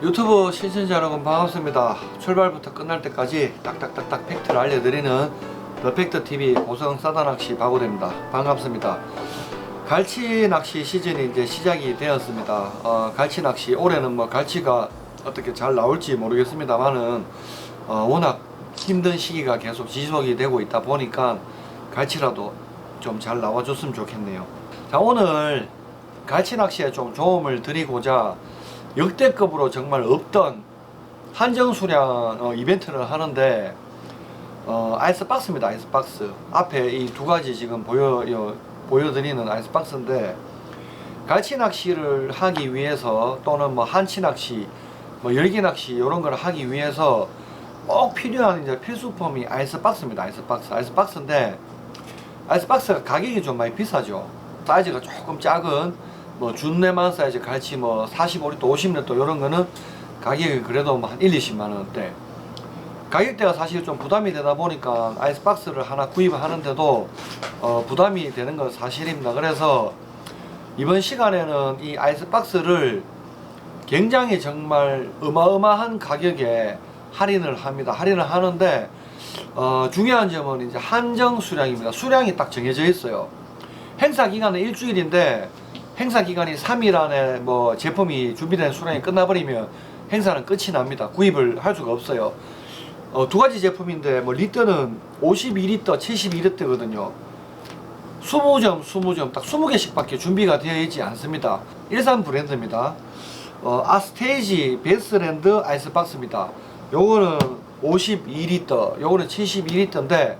유튜브 시청자 여러분 반갑습니다. 출발부터 끝날 때까지 딱딱딱딱 팩트를 알려드리는 더 팩트 TV 고성 사다 낚시 바고됩니다. 반갑습니다. 갈치 낚시 시즌이 이제 시작이 되었습니다. 어, 갈치 낚시 올해는 뭐 갈치가 어떻게 잘 나올지 모르겠습니다만은 어, 워낙 힘든 시기가 계속 지속이 되고 있다 보니까 갈치라도 좀 잘 나와줬으면 좋겠네요. 자 오늘 갈치 낚시에 좀 도움을 드리고자 역대급으로 정말 없던 한정 수량 어, 이벤트를 하는데 어, 아이스박스입니다. 아이스박스 앞에 이 두 가지 지금 보여 요, 보여드리는 아이스박스인데 갈치 낚시를 하기 위해서 또는 뭐 한치 낚시, 뭐 열기 낚시 이런 걸 하기 위해서 꼭 필요한 이제 필수품이 아이스박스입니다. 아이스박스 아이스박스인데 아이스박스가 가격이 좀 많이 비싸죠. 사이즈가 조금 작은 뭐 준내만 사이즈 갈치 뭐 45리터, 50리터 이런 거는 가격이 그래도 뭐한 1, 20만 원대. 가격대가 사실 좀 부담이 되다 보니까 아이스박스를 하나 구입을 하는데도 어, 부담이 되는 건 사실입니다. 그래서 이번 시간에는 이 아이스박스를 굉장히 정말 어마어마한 가격에 할인을 합니다. 할인을 하는데 어, 중요한 점은 이제 한정 수량입니다. 수량이 딱 정해져 있어요. 행사 기간은 일주일인데 행사 기간이 3일 안에 뭐 제품이 준비된 수량이 끝나버리면 행사는 끝이 납니다. 구입을 할 수가 없어요. 어, 두 가지 제품인데 뭐 리터는 52리터, 72리터거든요. 20점, 20점 딱 20개씩밖에 준비가 되어 있지 않습니다. 일산 브랜드입니다. 어, 아스테이지 베스랜드 아이스박스입니다. 요거는 52리터, 요거는 72리터인데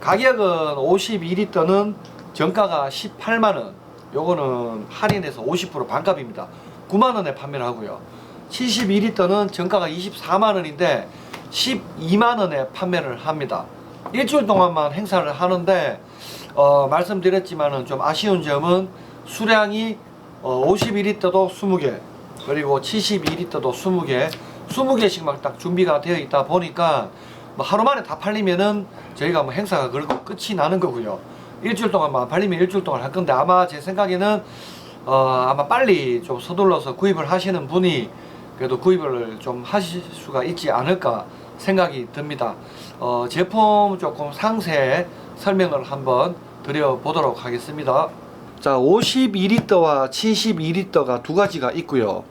가격은 52리터는 정가가 18만원, 요거는 할인해서 50% 반값입니다. 9만원에 판매를 하고요. 72리터는 정가가 24만원인데 12만원에 판매를 합니다. 일주일 동안만 행사를 하는데 어, 말씀드렸지만은 좀 아쉬운 점은 수량이 어, 52리터도 20개 그리고 72리터도 20개 20개씩 막 딱 준비가 되어 있다 보니까 뭐 하루 만에 다 팔리면은 저희가 뭐 행사가 그렇고 끝이 나는 거고요. 일주일 동안만 팔리면 일주일 동안 할 건데 아마 제 생각에는 어, 아마 빨리 좀 서둘러서 구입을 하시는 분이 그래도 구입을 좀 하실 수가 있지 않을까 생각이 듭니다. 어, 제품 조금 상세 설명을 한번 드려보도록 하겠습니다. 자, 52리터와 72리터가 두 가지가 있고요.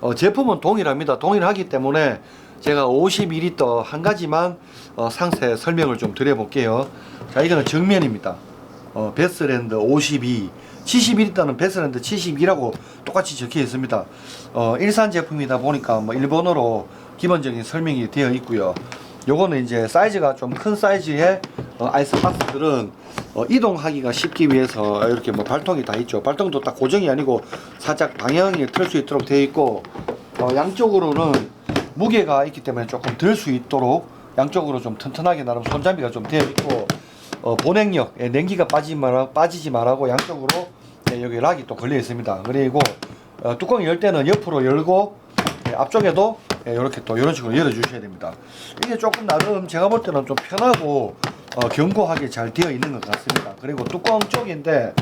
어, 제품은 동일합니다. 동일하기 때문에 제가 52리터 한 가지만 어, 상세 설명을 좀 드려볼게요. 자, 이거는 정면입니다. 어, 베스랜드 52, 72리터는 베스랜드 72라고 똑같이 적혀 있습니다. 어, 일산 제품이다 보니까 뭐 일본어로 기본적인 설명이 되어 있고요. 요거는 이제 사이즈가 좀 큰 사이즈의 어, 아이스박스들은 어, 이동하기가 쉽기 위해서 이렇게 뭐 발통이 다 있죠. 발통도 딱 고정이 아니고 살짝 방향이 틀 수 있도록 되어 있고 어, 양쪽으로는 무게가 있기 때문에 조금 들 수 있도록 양쪽으로 좀 튼튼하게 나름 손잡이가 좀 되어 있고 어, 보냉력 예, 냉기가 빠지지 말아 빠지지 말라고 양쪽으로 예, 여기 락이 또 걸려 있습니다. 그리고 어, 뚜껑 열 때는 옆으로 열고 예, 앞쪽에도 예, 이렇게 또 이런 식으로 열어 주셔야 됩니다. 이게 조금 나름 제가 볼 때는 좀 편하고 어, 견고하게 잘 되어 있는 것 같습니다. 그리고 뚜껑 쪽인데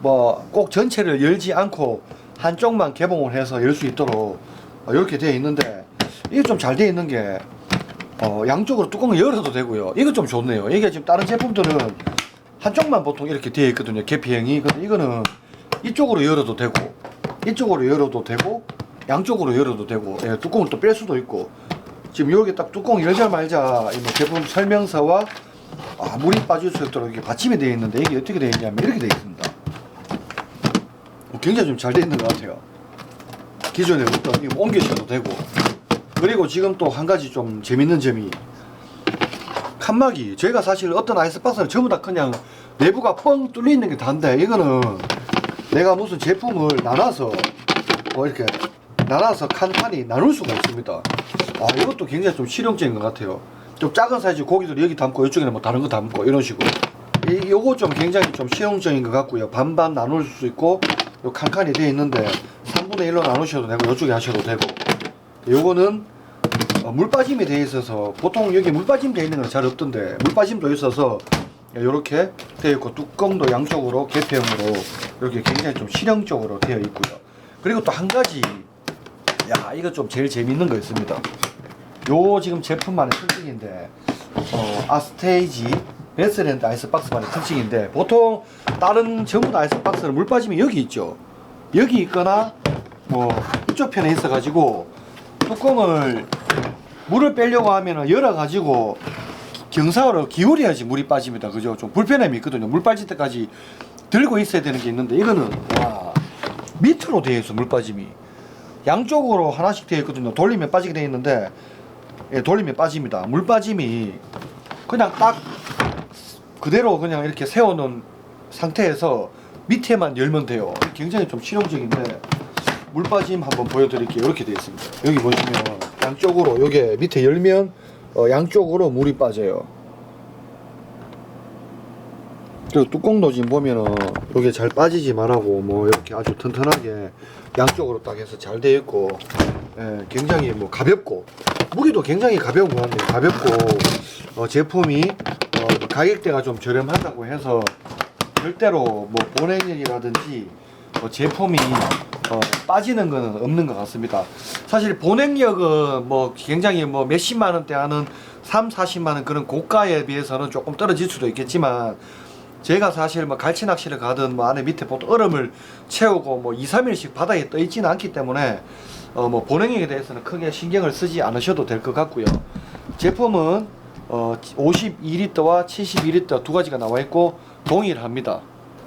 뭐 꼭 전체를 열지 않고 한쪽만 개봉을 해서 열 수 있도록 어, 이렇게 되어 있는데 이게 좀 잘 되어 있는 게 어, 양쪽으로 뚜껑을 열어도 되고요. 이거 좀 좋네요. 이게 지금 다른 제품들은 한쪽만 보통 이렇게 되어 있거든요. 계피형이. 근데 이거는 이쪽으로 열어도 되고 이쪽으로 열어도 되고 양쪽으로 열어도 되고 예, 뚜껑을 또 뺄 수도 있고 지금 여기 딱 뚜껑 열자 말자 제품 설명서와 아, 물이 빠질 수 있도록 이렇게 받침이 되어 있는데 이게 어떻게 되어 있냐면 이렇게 되어 있습니다. 어, 굉장히 좀 잘 되어 있는 것 같아요. 기존에 어떤 이거 옮기셔도 되고 그리고 지금 또 한 가지 좀 재밌는 점이 칸막이 저희가 사실 어떤 아이스박스는 전부 다 그냥 내부가 뻥 뚫려 있는 게 다인데 이거는 내가 무슨 제품을 나눠서 뭐 이렇게 나눠서 칸칸이 나눌 수가 있습니다. 아 이것도 굉장히 좀 실용적인 것 같아요. 좀 작은 사이즈 고기들 여기 담고 이쪽에는 뭐 다른 거 담고 이런 식으로. 이 요거 좀 굉장히 좀 실용적인 것 같고요. 반반 나눌 수 있고 요 칸칸이 되어 있는데 3분의 1로 나누셔도 되고 이쪽에 하셔도 되고 요거는 어, 물 빠짐이 되어 있어서 보통 여기 물 빠짐 되어 있는 건 잘 없던데 물 빠짐도 있어서 이렇게 되어 있고 뚜껑도 양쪽으로 개폐형으로 이렇게 굉장히 좀 실용적으로 되어 있고요. 그리고 또 한 가지 야 이거 좀 제일 재밌는 거 있습니다. 요 지금 제품만의 특징인데 어, 아스테이지 베스랜드 아이스박스만의 특징인데 보통 다른 전부 다 아이스박스는 물 빠짐이 여기 있죠. 여기 있거나 뭐 이쪽 편에 있어 가지고 뚜껑을 물을 빼려고 하면은 열어 가지고 경사로 기울여야지 물이 빠집니다. 그죠? 좀 불편함이 있거든요. 물 빠질 때까지 들고 있어야 되는 게 있는데 이거는 와 밑으로 되어 있어 물 빠짐이 양쪽으로 하나씩 되어 있거든요. 돌리면 빠지게 되어 있는데 예, 돌리면 빠집니다. 물 빠짐이 그냥 딱 그대로 그냥 이렇게 세워놓은 상태에서 밑에만 열면 돼요. 굉장히 좀 실용적인데 물 빠짐 한번 보여드릴게요. 이렇게 되어 있습니다. 여기 보시면 양쪽으로 요게 밑에 열면 어, 양쪽으로 물이 빠져요. 그리고 뚜껑도 지금 보면은 요게 잘 빠지지 말라고 뭐 이렇게 아주 튼튼하게 양쪽으로 딱 해서 잘 되어 있고 예, 굉장히 뭐 가볍고 무게도 굉장히 가벼운 것 같네요. 가볍고 어, 제품이 어, 가격대가 좀 저렴하다고 해서 절대로 뭐 보냉력이라든지 뭐 제품이 어, 빠지는 거는 없는 것 같습니다. 사실 보냉력은 뭐 굉장히 뭐 몇십만 원대 하는 3, 40만 원 그런 고가에 비해서는 조금 떨어질 수도 있겠지만 제가 사실 뭐 갈치 낚시를 가든 뭐 안에 밑에 보통 얼음을 채우고 뭐 2, 3일씩 바닥에 떠 있지는 않기 때문에 어뭐 보냉력에 대해서는 크게 신경을 쓰지 않으셔도 될 것 같고요. 제품은 어 52리터와 72리터 두 가지가 나와 있고 동일합니다.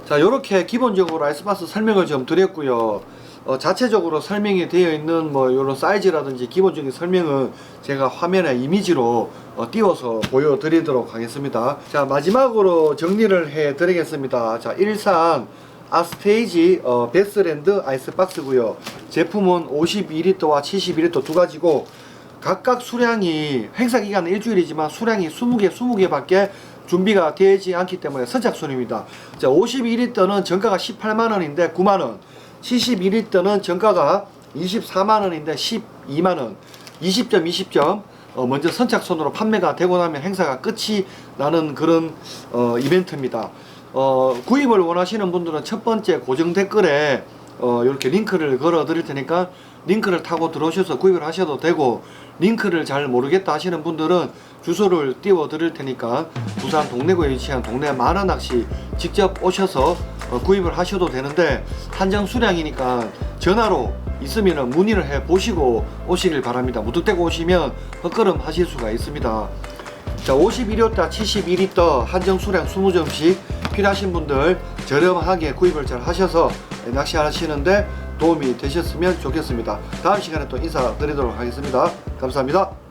자, 이렇게 기본적으로 아이스박스 설명을 좀 드렸고요. 어, 자체적으로 설명이 되어 있는 뭐 이런 사이즈라든지 기본적인 설명은 제가 화면에 이미지로 어, 띄워서 보여드리도록 하겠습니다. 자, 마지막으로 정리를 해 드리겠습니다. 자, 일산 아스테이지 어, 베스랜드 아이스박스고요. 제품은 52리터와 72리터 두 가지고 각각 수량이 행사 기간은 일주일이지만 수량이 20개, 20개 밖에 준비가 되지 않기 때문에 선착순입니다. 자, 52리터는 정가가 18만 원인데 9만 원. 72리터는 정가가 24만 원인데 12만 원. 20점, 20점. 어, 먼저 선착순으로 판매가 되고 나면 행사가 끝이 나는 그런 어, 이벤트입니다. 어, 구입을 원하시는 분들은 첫 번째 고정 댓글에 어, 이렇게 링크를 걸어 드릴 테니까 링크를 타고 들어오셔서 구입을 하셔도 되고 링크를 잘 모르겠다 하시는 분들은 주소를 띄워 드릴 테니까 부산 동래구에 위치한 동래 만원낚시 직접 오셔서 어, 구입을 하셔도 되는데 한정 수량이니까 전화로 있으면 문의를 해 보시고 오시길 바랍니다. 무턱대고 오시면 헛걸음 하실 수가 있습니다. 자, 51리터, 72리터 한정 수량 20점씩 필요하신 분들 저렴하게 구입을 잘 하셔서 낚시하시는데 도움이 되셨으면 좋겠습니다. 다음 시간에 또 인사드리도록 하겠습니다. 감사합니다.